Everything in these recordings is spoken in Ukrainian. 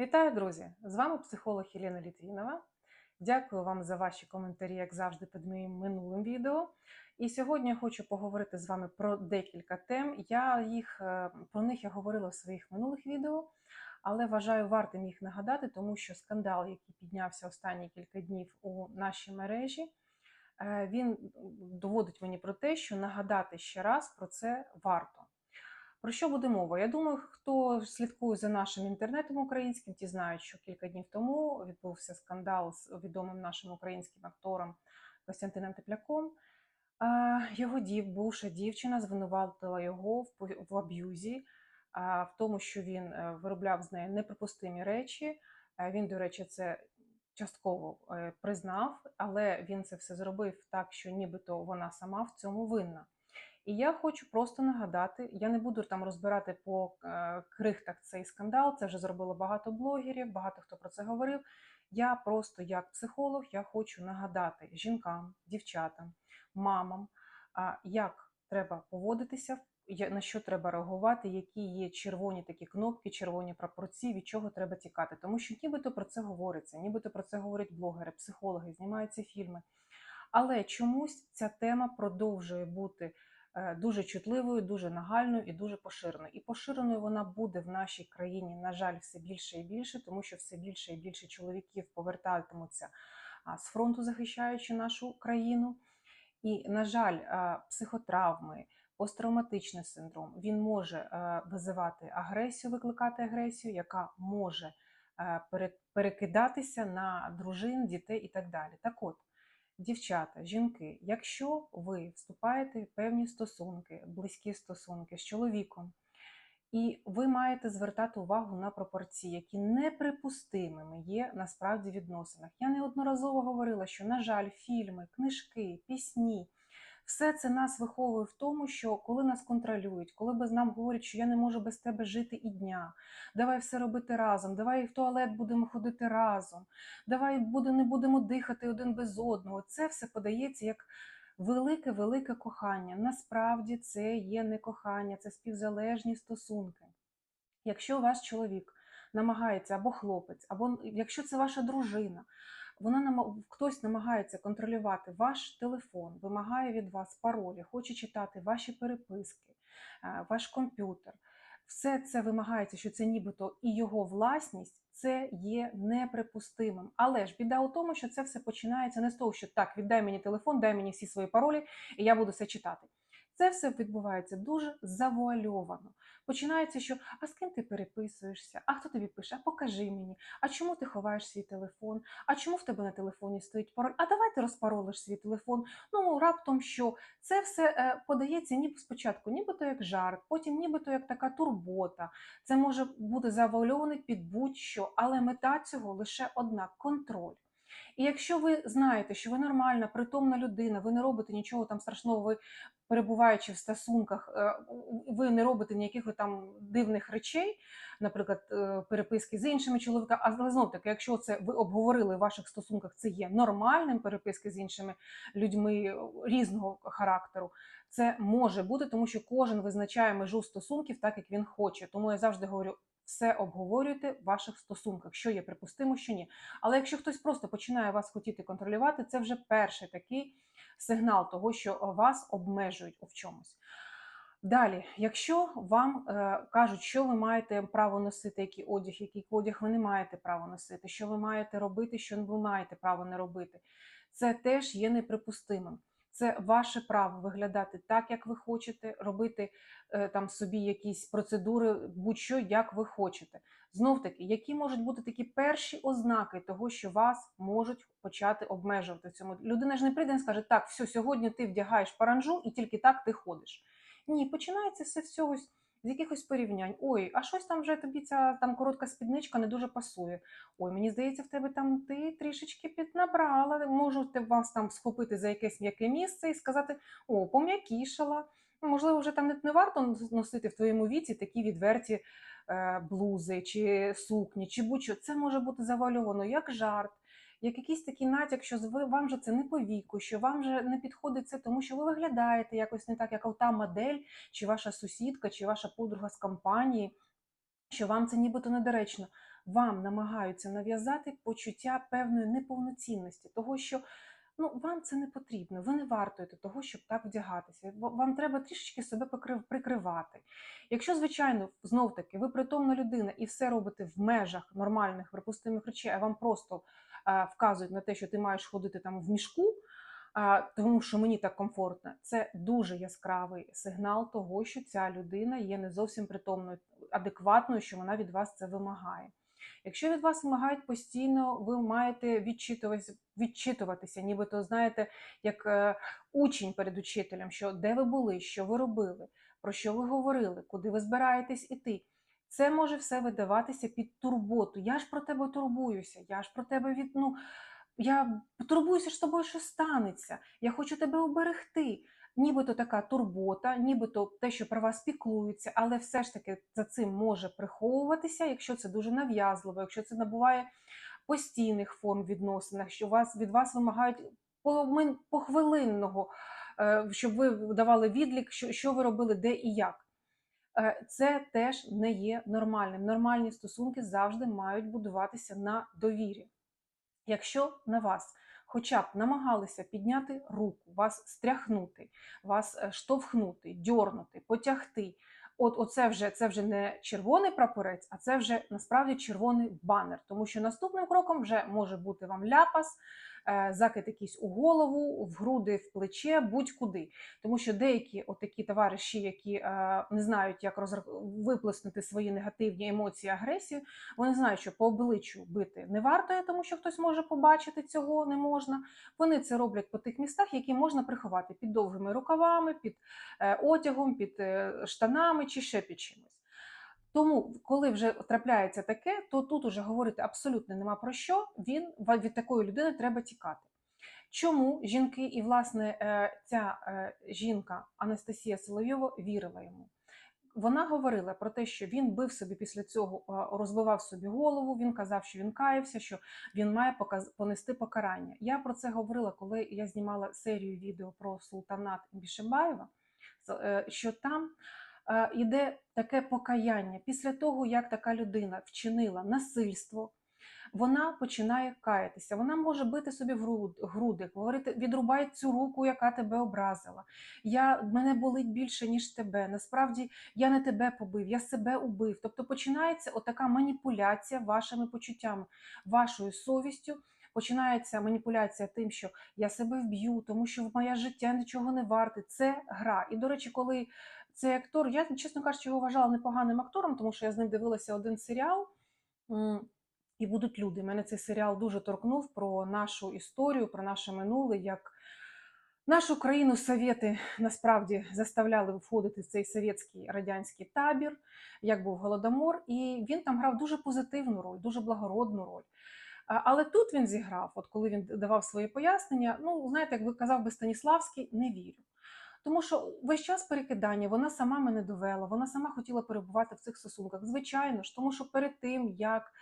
Вітаю, друзі! З вами психолог Єлена Літвінова. Дякую вам за ваші коментарі, як завжди, під моїм минулим відео. І сьогодні я хочу поговорити з вами про декілька тем. Я їх е, про них я говорила в своїх минулих відео, але вважаю вартим їх нагадати, тому що скандал, який піднявся останні кілька днів у нашій мережі, е, він доводить мені про те, що нагадати ще раз про це варто. Про що буде мова? Я думаю, хто слідкує за нашим інтернетом українським, ті знають, що кілька днів тому відбувся скандал з відомим нашим українським актором Костянтином Тепляком. Його дів, бувша дівчина звинуватила його в, аб'юзі, в тому, що він е, виробляв з неї неприпустимі речі. Е, Він, до речі, це частково е, признав, але він це все зробив так, що нібито вона сама в цьому винна. І я хочу просто нагадати: я не буду там розбирати по е, крихтах цей скандал. Це вже зробило багато блогерів, багато хто про це говорив. Я просто як психолог я хочу нагадати жінкам, дівчатам, мамам, як треба поводитися, на що треба реагувати, які є червоні такі кнопки, червоні прапорці, від чого треба тікати. Тому що нібито про це говориться, нібито про це говорять блогери, психологи, знімаються фільми. Але чомусь ця тема продовжує бути дуже чутливою, дуже нагальною і дуже поширеною. І поширеною вона буде в нашій країні, на жаль, все більше і більше, тому що все більше і більше чоловіків повертатимуться з фронту, захищаючи нашу країну. І, на жаль, психотравми, посттравматичний синдром він може е, визивати агресію, викликати агресію, яка може е, перекидатися на дружин, дітей і так далі. Так от, дівчата, жінки, якщо ви вступаєте в певні стосунки, близькі стосунки з чоловіком, і ви маєте звертати увагу на пропорції, які неприпустимими є насправді в відносинах. Я неодноразово говорила, що, на жаль, фільми, книжки, пісні. Все це нас виховує в тому, що коли нас контролюють, коли без нам говорять, що я не можу без тебе жити і дня, давай все робити разом, давай в туалет будемо ходити разом, давай буде, не будемо дихати один без одного. Це все подається як велике, велике кохання. Насправді це є не кохання, це співзалежні стосунки. Якщо ваш чоловік намагається або хлопець, або якщо це ваша дружина, вона нама- хтось намагається контролювати ваш телефон, вимагає від вас паролі, хоче читати ваші переписки, е, ваш комп'ютер. Все це вимагається, що це нібито і його власність, це є неприпустимим. Але ж біда у тому, що це все починається не з того, що так, віддай мені телефон, дай мені всі свої паролі, і я буду все читати. Це все відбувається дуже завуальовано. Починається, що а з ким ти переписуєшся? А хто тобі пише? А покажи мені. А чому ти ховаєш свій телефон? А чому в тебе на телефоні стоїть пароль? А давай ти розпаролиш свій телефон. Ну раптом що це все е, подається ніби спочатку, нібито як жарт, потім нібито як така турбота. Це може бути завуальоване під будь-що, але мета цього лише одна контроль. І якщо ви знаєте, що ви нормальна, притомна людина, ви не робите нічого там страшного, ви перебуваючи в стосунках, е, ви не робите ніяких там дивних речей, наприклад, е, переписки з іншими чоловіками. Але знов таки, якщо це ви обговорили в ваших стосунках, це є нормальним переписки з іншими людьми різного характеру. Це може бути, тому що кожен визначає межу стосунків так, як він хоче. Тому я завжди говорю. Все обговорюйте в ваших стосунках, що є припустимо, що ні. Але якщо хтось просто починає вас хотіти контролювати, це вже перший такий сигнал того, що вас обмежують в чомусь. Далі, якщо вам е, кажуть, що ви маєте право носити, який одяг, який одяг ви не маєте право носити, що ви маєте робити, що ви маєте право не робити, це теж є неприпустимим. Це ваше право виглядати так, як ви хочете, робити е, там собі якісь процедури, будь-що як ви хочете. Знов таки, які можуть бути такі перші ознаки того, що вас можуть почати обмежувати в цьому. Людина ж не прийде і скаже, так, все, сьогодні ти вдягаєш паранжу і тільки так ти ходиш. Ні, починається все з цього з якихось порівнянь. Ой, а щось там вже тобі ця там коротка спідничка не дуже пасує. Ой, мені здається, в тебе там ти трішечки піднабрала. Можу те- вас там схопити за якесь м'яке місце і сказати: о, пом'якішала. Можливо, вже там не, не варто носити в твоєму віці такі відверті е, блузи чи сукні, чи будь-що. Це може бути завальовано як жарт, як якийсь такий натяк, що ви, вам же це не по віку, що вам же не підходить це, тому що ви виглядаєте якось не так, як та модель, чи ваша сусідка, чи ваша подруга з компанії, що вам це нібито недоречно. вам намагаються нав'язати почуття певної неповноцінності, того, що ну, вам це не потрібно, ви не вартуєте того, щоб так вдягатися. Вам треба трішечки себе прикривати. Якщо, звичайно, знов таки ви притомна людина і все робите в межах нормальних припустимих речей, а вам просто вказують на те, що ти маєш ходити там в мішку, тому що мені так комфортно, це дуже яскравий сигнал того, що ця людина є не зовсім притомною, адекватною, що вона від вас це вимагає. Якщо від вас вимагають постійно, ви маєте відчитуватися, відчитуватися, нібито знаєте, як е, учень перед учителем, що де ви були, що ви робили, про що ви говорили, куди ви збираєтесь іти. Це може все видаватися під турботу. Я ж про тебе турбуюся, я ж про тебе від ну, я турбуюся, що з тобою що станеться. Я хочу тебе оберегти. Нібито така турбота, нібито те, що про вас піклуються, але все ж таки за цим може приховуватися, якщо це дуже нав'язливо, якщо це набуває постійних форм відносинах, що вас від вас вимагають похвилинного, е, щоб ви давали відлік, що, що ви робили, де і як. Е, Це теж не є нормальним. Нормальні стосунки завжди мають будуватися на довірі. Якщо на вас хоча б намагалися підняти руку, вас стряхнути, вас е, штовхнути, дьорнути, потягти, от оце вже це вже не червоний прапорець, а це вже насправді червоний банер. Тому що наступним кроком вже може бути вам ляпас, закид якийсь у голову, в груди, в плече, будь-куди. Тому що деякі отакі товариші, які е, не знають, як розр- виплеснути свої негативні емоції, агресію, вони знають, що по обличчю бити не варто, тому що хтось може побачити цього не можна. Вони це роблять по тих містах, які можна приховати під довгими рукавами, під е, одягом, під е, штанами чи ще під чимось. Тому, коли вже трапляється таке, то тут уже говорити абсолютно нема про що. Він від такої людини треба тікати. Чому жінки і власне е, ця е, жінка Анастасія Соловйова вірила йому? Вона говорила про те, що він бив собі після цього, е, розбивав собі голову. Він казав, що він каявся, що він має понести покарання. Я про це говорила, коли я знімала серію відео про султанат Бішебаєва, що там е, іде таке покаяння після того, як така людина вчинила насильство. Вона починає каятися. Вона може бити собі в груди, говорити: відрубай цю руку, яка тебе образила. Я мене болить більше ніж тебе. Насправді я не тебе побив, я себе убив. Тобто починається отака маніпуляція вашими почуттями, вашою совістю. Починається маніпуляція тим, що я себе вб'ю, тому що моє життя нічого не варте. Це гра. І до речі, коли цей актор, я чесно кажучи, його вважала непоганим актором, тому що я з ним дивилася один серіал. І будуть люди. Мене цей серіал дуже торкнув про нашу історію, про наше минуле, як нашу країну совєти насправді заставляли входити в цей совєтський радянський табір, як був голодомор, і він там грав дуже позитивну роль, дуже благородну роль. Але тут він зіграв, от коли він давав свої пояснення, ну знаєте, як ви казав би Станіславський, не вірю. Тому що весь час перекидання, вона сама мене довела, вона сама хотіла перебувати в цих стосунках. Звичайно ж, тому що перед тим, як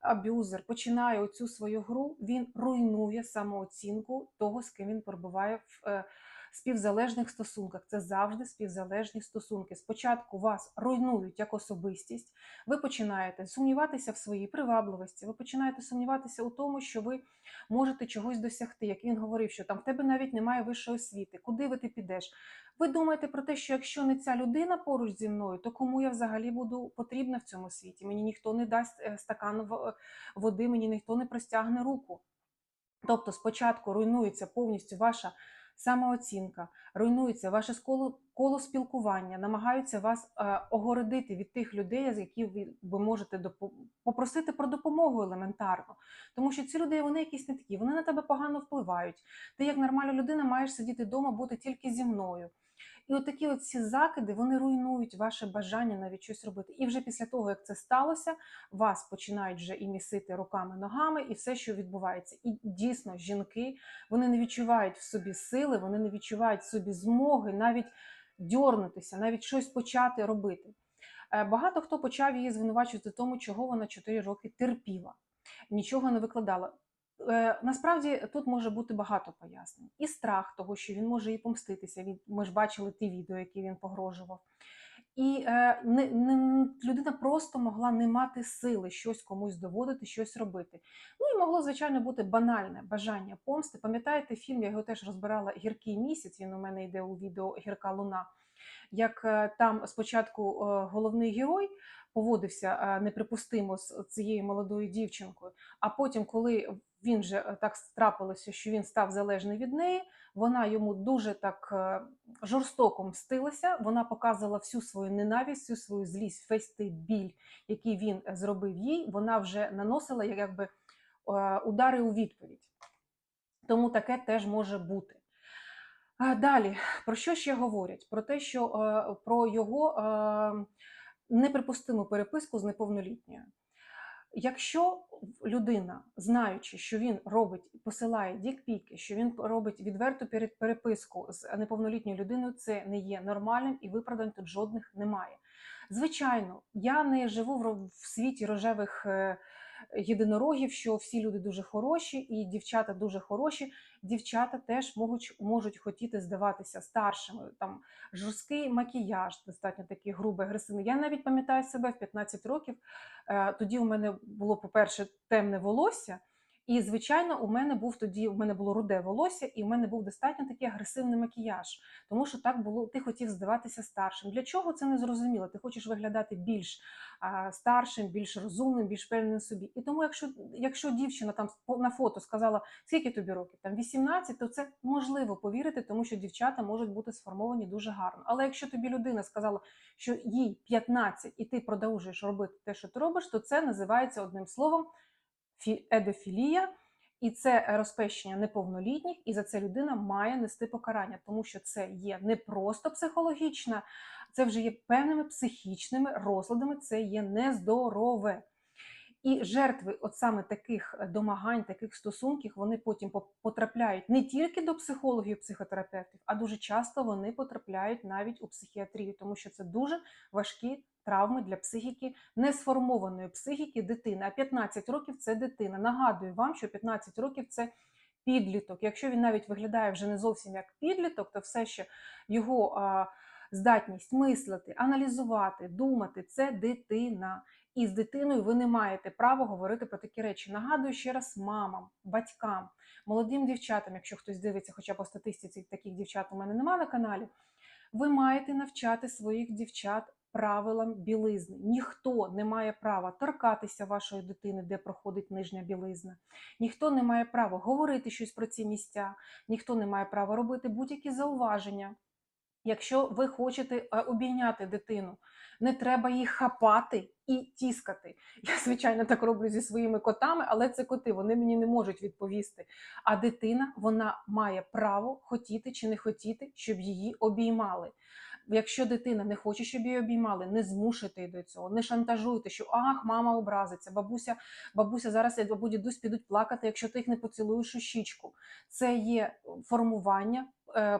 аб'юзер починає оцю свою гру, він руйнує самооцінку того, з ким він перебуває в е, співзалежних стосунках. Це завжди співзалежні стосунки. Спочатку вас руйнують як особистість, ви починаєте сумніватися в своїй привабливості, ви починаєте сумніватися у тому, що ви можете чогось досягти. Як він говорив, що там в тебе навіть немає вищої освіти, куди ви ти підеш. Ви думаєте про те, що якщо не ця людина поруч зі мною, то кому я взагалі буду потрібна в цьому світі? Мені ніхто не дасть е, стакан води, мені ніхто не простягне руку. Тобто спочатку руйнується повністю ваша самооцінка, руйнується ваше коло, коло спілкування, намагаються вас е, огородити від тих людей, з яких ви, ви можете допо- попросити про допомогу елементарно. Тому що ці люди вони якісь не такі, вони на тебе погано впливають. Ти, як нормальна людина, маєш сидіти вдома, бути тільки зі мною. І от такі от ці закиди вони руйнують ваше бажання навіть щось робити. І вже після того, як це сталося, вас починають вже і місити руками, ногами, і все, що відбувається. І дійсно, жінки вони не відчувають в собі сили, вони не відчувають в собі змоги навіть дьорнутися, навіть щось почати робити. Е, Багато хто почав її звинувачувати в тому, чого вона 4 роки терпіла, нічого не викладала. Е, Насправді тут може бути багато пояснень. І страх того, що він може їй помститися. Ми ж бачили ті відео, які він погрожував. І е, не, не, людина просто могла не мати сили щось комусь доводити, щось робити. Ну і могло, звичайно, бути банальне бажання помсти. Пам'ятаєте фільм, я його теж розбирала Гіркий місяць. Він у мене йде у відео Гірка Луна. Як е, там спочатку е, головний герой поводився неприпустимо з цією молодою дівчинкою, а потім, коли він же е, так трапилося, що він став залежний від неї, вона йому дуже так е, жорстоко мстилася. Вона показувала всю свою ненависть, всю свою злість, весь той біль, який він е, зробив їй. Вона вже наносила якби удари у відповідь. Тому таке теж може бути. Далі, про що ще говорять? Про те, що про його неприпустиму переписку з неповнолітньою. Якщо людина, знаючи, що він робить, посилає дікпіки, що він робить відверту пере- переписку з неповнолітньою людиною, це не є нормальним і виправдань тут жодних немає. Звичайно, я не живу в світі рожевих е, єдинорогів, що всі люди дуже хороші і дівчата дуже хороші. Дівчата теж можуть, можуть хотіти здаватися старшими. Там жорсткий макіяж, достатньо такий грубий, агресивний. Я навіть пам'ятаю себе в 15 років. Е, Тоді у мене було, по-перше, темне волосся. І, звичайно, у мене був тоді, у мене було руде волосся, і у мене був достатньо такий агресивний макіяж, тому що так було, ти хотів здаватися старшим. Для чого це не зрозуміло? Ти хочеш виглядати більш а, старшим, більш розумним, більш певним собі. І тому, якщо, якщо дівчина там на фото сказала, скільки тобі років, там 18, то це можливо повірити, тому що дівчата можуть бути сформовані дуже гарно. Але якщо тобі людина сказала, що їй 15 і ти продовжуєш робити те, що ти робиш, то це називається одним словом едофілія, і це розпещення неповнолітніх, і за це людина має нести покарання, тому що це є не просто психологічна, це вже є певними психічними розладами, це є нездорове. І жертви от саме таких е, домагань, таких стосунків, вони потім потрапляють не тільки до психологів, психотерапевтів, а дуже часто вони потрапляють навіть у психіатрію, тому що це дуже важкі травми для психіки, несформованої психіки дитини. А 15 років це дитина. Нагадую вам, що 15 років це підліток. Якщо він навіть виглядає вже не зовсім як підліток, то все ще його здатність мислити, аналізувати, думати це дитина. І з дитиною ви не маєте права говорити про такі речі. Нагадую ще раз мамам, батькам, молодим дівчатам, якщо хтось дивиться, хоча по статистиці таких дівчат у мене немає на каналі. Ви маєте навчати своїх дівчат правилам білизни. Ніхто не має права торкатися вашої дитини, де проходить нижня білизна. Ніхто не має права говорити щось про ці місця, ніхто не має права робити будь-які зауваження. Якщо ви хочете е, обійняти дитину, не треба їх хапати і тіскати. Я, звичайно, так роблю зі своїми котами, але це коти, вони мені не можуть відповісти. А дитина вона має право хотіти чи не хотіти, щоб її обіймали. Якщо дитина не хоче, щоб її обіймали, не змушуйте її до цього, не шантажуйте, що ах, мама образиться, бабуся, бабуся зараз я дідусь підуть плакати, якщо ти їх не поцілуєш у щічку. Це є формування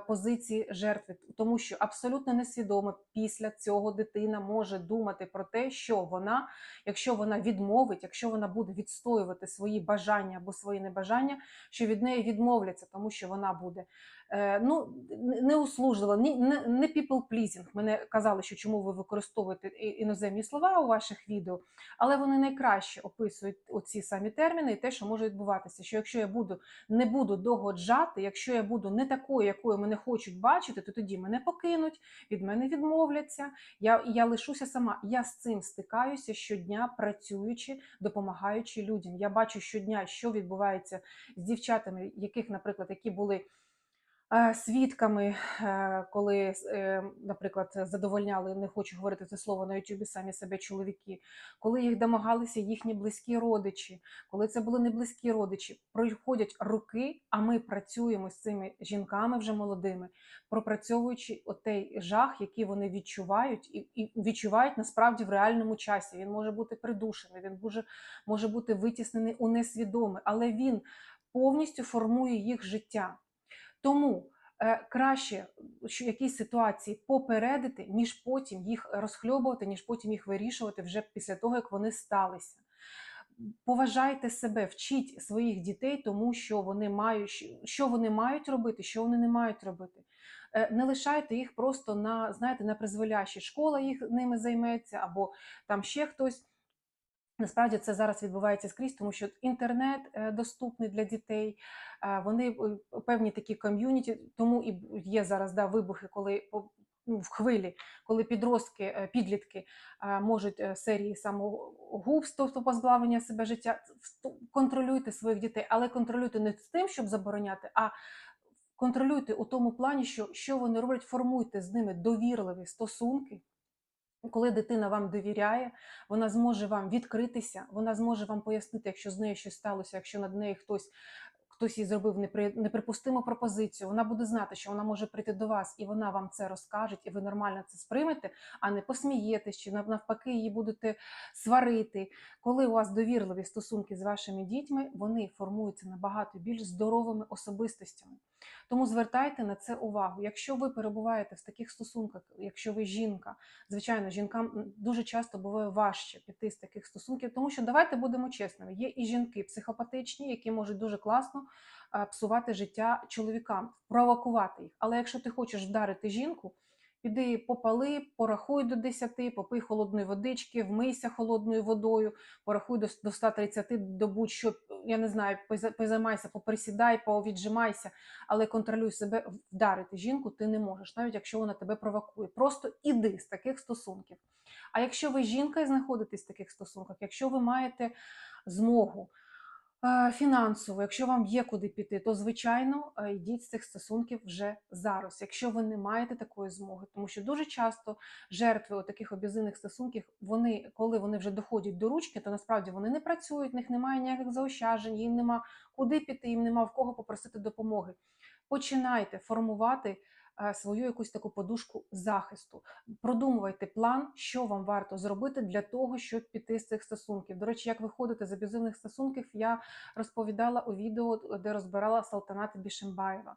позиції жертви, тому що абсолютно несвідомо після цього дитина може думати про те, що вона, якщо вона відмовить, якщо вона буде відстоювати свої бажання або свої небажання, що від неї відмовляться, тому що вона буде е, ну неуслужлива, не, не, не people pleasing. Мене казали, що чому ви використовуєте іноземні слова у ваших відео, але вони найкраще описують оці самі терміни і те, що може відбуватися. Що якщо я буду не буду догоджати, якщо я буду не такою, якою мене хочуть бачити, то тоді мене покинуть, від мене відмовляться. Я, я лишуся сама. Я з цим стикаюся щодня, працюючи, допомагаючи людям. Я бачу щодня, що відбувається з дівчатами, яких, наприклад, які були. Е, Свідками, е, коли, е, наприклад, задовольняли, не хочу говорити це слово на Ютубі, самі себе чоловіки, коли їх домагалися їхні близькі родичі, коли це були не близькі родичі, проходять роки, а ми працюємо з цими жінками вже молодими, пропрацьовуючи отей жах, який вони відчувають, і, і відчувають насправді в реальному часі. Він може бути придушений, він може, може бути витіснений у несвідоме, але він повністю формує їх життя. Тому е, краще якісь ситуації попередити, ніж потім їх розхльобувати, ніж потім їх вирішувати вже після того, як вони сталися. Поважайте себе, вчіть своїх дітей, тому що вони мають, що вони мають робити, що вони не мають робити. Е, Не лишайте їх просто на, знаєте, на призволяще. Школа їх ними займеться, або там ще хтось. Насправді це зараз відбувається скрізь, тому що інтернет е, доступний для дітей. Вони е, певні такі ком'юніті, тому і є зараз да, вибухи, коли ну, в хвилі, коли підростки, е, підлітки можуть серії самогубств, тобто позбавлення себе життя. Контролюйте своїх дітей, але контролюйте не з тим, щоб забороняти, а контролюйте у тому плані, що, що вони роблять, формуйте з ними довірливі стосунки. Коли дитина вам довіряє, вона зможе вам відкритися, вона зможе вам пояснити, якщо з нею щось сталося, якщо над нею хтось. Хтось їй зробив непри- неприпустиму пропозицію, вона буде знати, що вона може прийти до вас, і вона вам це розкаже, і ви нормально це сприймете, а не посмієтесь, чи навпаки її будете сварити. Коли у вас довірливі стосунки з вашими дітьми, вони формуються набагато більш здоровими особистостями. Тому звертайте на це увагу. Якщо ви перебуваєте в таких стосунках, якщо ви жінка, звичайно, жінкам дуже часто буває важче піти з таких стосунків, тому що давайте будемо чесними. Є і жінки психопатичні, які можуть дуже класно псувати життя чоловікам, провокувати їх. Але якщо ти хочеш вдарити жінку, піди попали, порахуй до 10, попий холодної водички, вмийся холодною водою, порахуй до, до 130, до будь-що, я не знаю, поза- позаймайся, поприсідай, повіджимайся, але контролюй себе, вдарити жінку ти не можеш, навіть якщо вона тебе провокує. Просто іди з таких стосунків. А якщо ви жінка і знаходитесь в таких стосунках, якщо ви маєте змогу фінансову, якщо вам є куди піти, то звичайно е, йдіть з цих стосунків вже зараз, якщо ви не маєте такої змоги, тому що дуже часто жертви таких аб'юзивних стосунків, вони, коли вони вже доходять до ручки, то насправді вони не працюють, в них немає ніяких заощаджень, їм нема куди піти, їм нема в кого попросити допомоги. Починайте формувати свою якусь таку подушку захисту. Продумувайте план, що вам варто зробити для того, щоб піти з цих стосунків. До речі, як виходити з аб'юзивних стосунків, я розповідала у відео, де розбирала Салтаната Бішембаєва.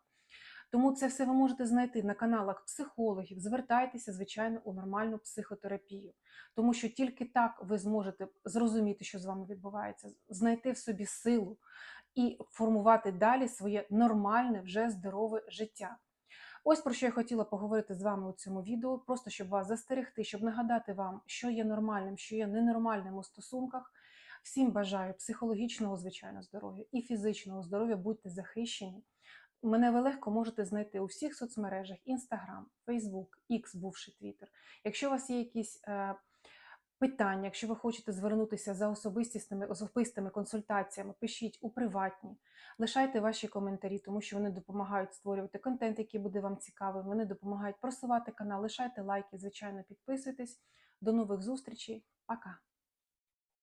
Тому це все ви можете знайти на каналах психологів. Звертайтеся, звичайно, у нормальну психотерапію, тому що тільки так ви зможете зрозуміти, що з вами відбувається, знайти в собі силу і формувати далі своє нормальне, вже здорове життя. Ось про що я хотіла поговорити з вами у цьому відео, просто щоб вас застерегти, щоб нагадати вам, що є нормальним, що є ненормальним у стосунках. Всім бажаю психологічного, звичайно, здоров'я і фізичного здоров'я, будьте захищені. Мене ви легко можете знайти у всіх соцмережах: Instagram, Facebook, X, бувший Twitter. Якщо у вас є якісь е, питання, якщо ви хочете звернутися за особистісними особистими консультаціями, пишіть у приватні, лишайте ваші коментарі, тому що вони допомагають створювати контент, який буде вам цікавим. Вони допомагають просувати канал. Лишайте лайки, звичайно, підписуйтесь. До нових зустрічей. Пока!